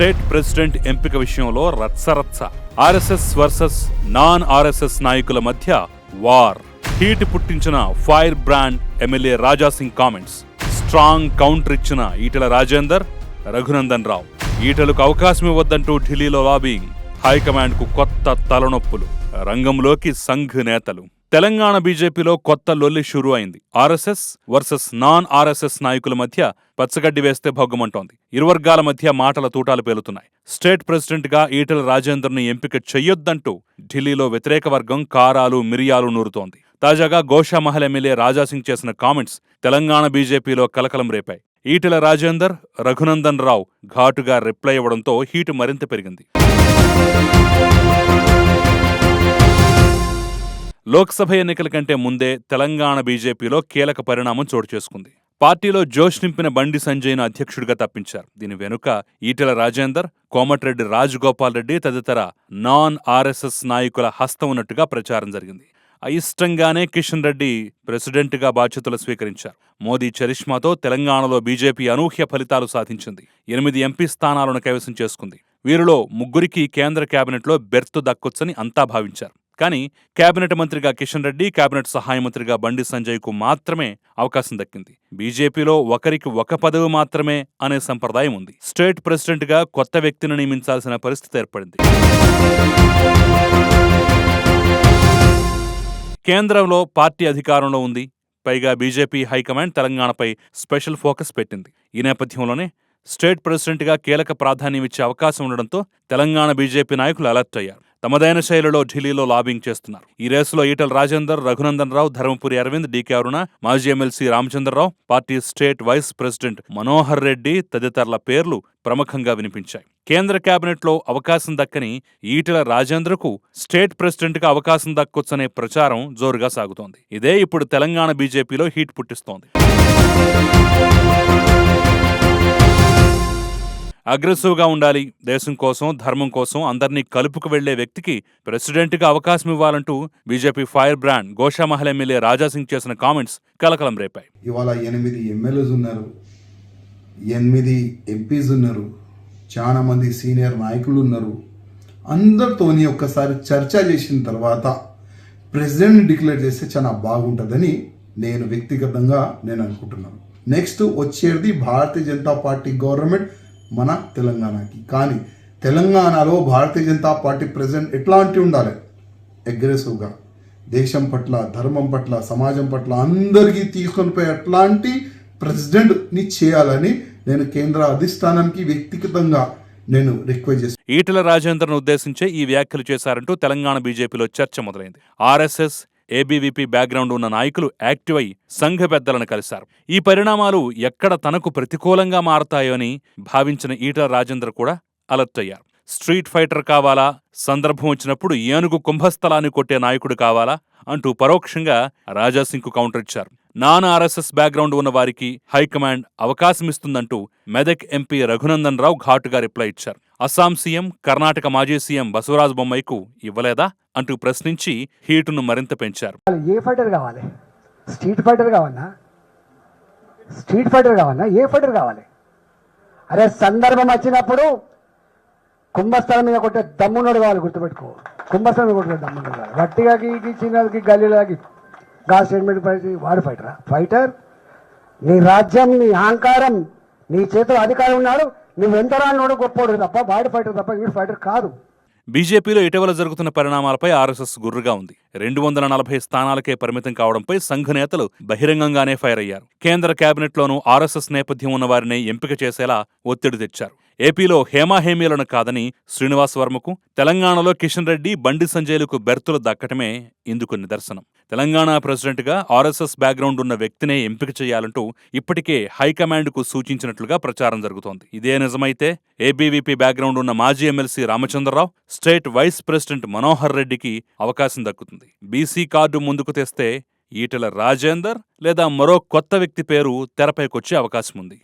State president ఎంపిక విషయంలో రత్సరత్స ఆర్ఎస్ఎస్ వర్సెస్ నాన్ ఆర్ఎస్ఎస్ నాయకుల మధ్య వార్. హీట్ పుట్టించిన fire brand MLA Raja Singh comments. Strong counter ఇచ్చిన ఈటల రాజేందర్ రఘునందన్ రావు. ఈటలకు అవకాశం ఇవ్వద్దంటూ ఢిల్లీలో లాబింగ్. హైకమాండ్కు కొత్త తలనొప్పులు. రంగంలోకి సంఘ్ నేతలు. తెలంగాణ బీజేపీలో కొత్త లొల్లి షురూ అయింది ఆర్ఎస్ఎస్ వర్సెస్ నాన్ ఆర్ఎస్ఎస్ నాయకుల మధ్య పచ్చగడ్డి వేస్తే భగ్గుమంటోంది. ఇరు వర్గాల మధ్య మాటల తూటాలు పేలుతున్నాయి. స్టేట్ ప్రెసిడెంట్గా ఈటల ఈటెల రాజేందర్ను ఎంపిక చెయ్యొద్దంటూ ఢిల్లీలో వ్యతిరేక వర్గం కారాలు మిరియాలు నూరుతోంది. తాజాగా గోషామహల్ ఎమ్మెల్యే రాజాసింగ్ చేసిన కామెంట్స్ తెలంగాణ బీజేపీలో కలకలం రేపాయి. ఈటల రాజేందర్ రఘునందన్ రావు ఘాటుగా రిప్లై ఇవ్వడంతో హీటు మరింత పెరిగింది. లోక్సభ ఎన్నికల కంటే ముందే తెలంగాణ బీజేపీలో కీలక పరిణామం చోటు చేసుకుంది. పార్టీలో జోష్ నింపిన బండి సంజయ్ను అధ్యక్షుడిగా తప్పించారు. దీని వెనుక ఈటెల రాజేందర్ కోమటిరెడ్డి రాజగోపాల్ రెడ్డి తదితర నాన్ ఆర్ఎస్ఎస్ నాయకుల హస్తం ఉన్నట్టుగా ప్రచారం జరిగింది. అయిష్టంగానే కిషన్ రెడ్డి ప్రెసిడెంట్గా బాధ్యతలు స్వీకరించారు. మోదీ చరిష్మాతో తెలంగాణలో బీజేపీ అనూహ్య ఫలితాలు సాధించింది. ఎనిమిది ఎంపీ స్థానాలను కైవసం చేసుకుంది. వీరిలో ముగ్గురికి కేంద్ర కేబినెట్లో బెర్త్ దక్కొచ్చని అంతా భావించారు. కానీ కేబినెట్ మంత్రిగా కిషన్ రెడ్డి కేబినెట్ సహాయ మంత్రిగా బండి సంజయ్కు మాత్రమే అవకాశం దక్కింది. బీజేపీలో ఒకరికి ఒక పదవి మాత్రమే అనే సంప్రదాయం ఉంది. స్టేట్ ప్రెసిడెంట్గా కొత్త వ్యక్తిని నియమించాల్సిన పరిస్థితి ఏర్పడింది. కేంద్రంలో పార్టీ అధికారంలో ఉంది. పైగా బీజేపీ హైకమాండ్ తెలంగాణపై స్పెషల్ ఫోకస్ పెట్టింది. ఈ నేపథ్యంలోనే స్టేట్ ప్రెసిడెంట్గా కీలక ప్రాధాన్యం ఇచ్చే అవకాశం ఉండడంతో తెలంగాణ బీజేపీ నాయకులు అలర్ట్ అయ్యారు. తమదైన శైలిలో ఢిల్లీలో లాబింగ్ చేస్తున్నారు. ఈ రేసులో ఈటల రాజేందర్ రఘునందన్ రావు ధర్మపురి అరవింద్ డీకే అరుణ మాజీ MLC Ramachandra Rao party state vice president Manohar Reddy తదితరుల పేర్లు ప్రముఖంగా వినిపించాయి. కేంద్ర కేబినెట్లో అవకాశం దక్కని ఈటెల రాజేంద్రకు స్టేట్ ప్రెసిడెంట్గా అవకాశం దక్కొచ్చనే ప్రచారం జోరుగా సాగుతోంది. ఇదే ఇప్పుడు తెలంగాణ బీజేపీలో హీట్ పుట్టిస్తోంది. అగ్రెసివ్గా ఉండాలి. దేశం కోసం ధర్మం కోసం అందరినీ కలుపుకు వెళ్ళే వ్యక్తికి ప్రెసిడెంట్గా అవకాశం ఇవ్వాలంటూ BJP fire brand Goshamahal MLA Raja Singh చేసిన కామెంట్స్ కలకలం రేపాయి. ఇవాళ ఎనిమిది ఎమ్మెల్యేస్ ఉన్నారు. ఎనిమిది ఎంపీస్ ఉన్నారు. చాలా మంది సీనియర్ నాయకులు ఉన్నారు. అందరితోని ఒక్కసారి చర్చ చేసిన తర్వాత ప్రెసిడెంట్ డిక్లేర్ చేస్తే చాలా బాగుంటుందని నేను వ్యక్తిగతంగా నేను అనుకుంటున్నాను. నెక్స్ట్ వచ్చేది భారతీయ జనతా పార్టీ గవర్నమెంట్ మన తెలంగాణకి. కానీ తెలంగాణలో భారతీయ జనతా పార్టీ ప్రెసిడెంట్ ఎట్లాంటి ఉండాలి? అగ్రెసివ్గా. దేశం పట్ల ధర్మం పట్ల సమాజం పట్ల అందరికీ తీసుకొని పోయి అట్లాంటి ప్రెసిడెంట్ని చేయాలని నేను కేంద్ర అధిష్టానానికి వ్యక్తిగతంగా నేను రిక్వెస్ట్ చేస్తాను ఈటల రాజేందర్ను ఉద్దేశించే ఈ వ్యాఖ్యలు చేశారంటూ తెలంగాణ బీజేపీలో చర్చ మొదలైంది. ఆర్ఎస్ఎస్ ఏబీవీపీ బ్యాక్గ్రౌండ్ ఉన్న నాయకులు యాక్టివ్ అయి సంఘ పెద్దలను కలిశారు. ఈ పరిణామాలు ఎక్కడ తనకు ప్రతికూలంగా మారతాయో అని భావించిన ఈటల రాజేందర్ కూడా అలర్ట్ అయ్యారు. స్ట్రీట్ ఫైటర్ కావాలా? సందర్భం వచ్చినప్పుడు ఏనుగు కుంభస్థలాన్ని కొట్టే నాయకుడు కావాలా? అంటూ పరోక్షంగా రాజాసింగ్కు కౌంటర్ ఇచ్చారు. నాన్ ఆర్ఎస్ఎస్ బ్యాక్గ్రౌండ్ ఉన్న వారికి హైకమాండ్ అవకాశం ఇస్తుందంటూ మెదక్ ఎంపీ రఘునందన్ రావు ఘాటుగా రిప్లై ఇచ్చారు. అస్సాం సీఎం కర్ణాటక మాజీ సీఎం బసవరాజ్ బొమ్మైకు ఇవ్వలేదా? అంటూ ప్రశ్నించి హీటును మరింత పెంచారు. ఏ ఫైటర్ కావాలి? స్ట్రీట్ ఫైటర్ కావాలా స్ట్రీట్ ఫైటర్ కావాలా ఏ ఫైటర్ కావాలి? అరే సందర్భం వచ్చినప్పుడు కుంభస్థలం మీద కొట్టే దమ్మునోడు కావాలి గుర్తుపెట్టుకో. కుంభస్థలం మీద కొట్టే దమ్మునోడు కావాలి. వట్టిగాకి చిన్నకి గల్లీలాకి గా స్టేట్మెంట్ పైకి వాడు ఫైటరా ఫైటర్ నీ రాజ్యం నీ అహంకారం నీ చేతిలో అధికారం ఉన్నాడు నువ్వు ఎంత రానోడు గొప్పోడు తప్ప వాడు ఫైటర్ తప్ప వీడు ఫైటర్ కాదు. బీజేపీలో ఇటీవల జరుగుతున్న పరిణామాలపై ఆర్ఎస్ఎస్ గుర్రుగా ఉంది. రెండు వందల నలభై స్థానాలకే పరిమితం కావడంపై సంఘ నేతలు బహిరంగంగానే ఫైర్ అయ్యారు. కేంద్ర కేబినెట్లోనూ ఆర్ఎస్ఎస్ నేపథ్యం ఉన్న వారిని ఎంపిక చేసేలా ఒత్తిడి తెచ్చారు. ఏపీలో హేమాహేమీలను కాదని శ్రీనివాస్ వర్మకు తెలంగాణలో కిషన్ రెడ్డి బండి సంజయ్లకు బెర్తులు దక్కటమే ఇందుకు నిదర్శనం. తెలంగాణ ప్రెసిడెంట్గా ఆర్ఎస్ఎస్ బ్యాక్గ్రౌండ్ ఉన్న వ్యక్తినే ఎంపిక చేయాలంటూ ఇప్పటికే హైకమాండ్కు సూచించినట్లుగా ప్రచారం జరుగుతోంది. ఇదే నిజమైతే ఏబీవీపీ బ్యాక్గ్రౌండ్ ఉన్న మాజీ MLC Ramachandra Rao state vice president Manohar రెడ్డికి అవకాశం దక్కుతుంది. బీసీ కార్డు ముందుకు తెస్తే ఈటెల రాజేందర్ లేదా మరో కొత్త వ్యక్తి పేరు తెరపైకొచ్చే అవకాశం ఉంది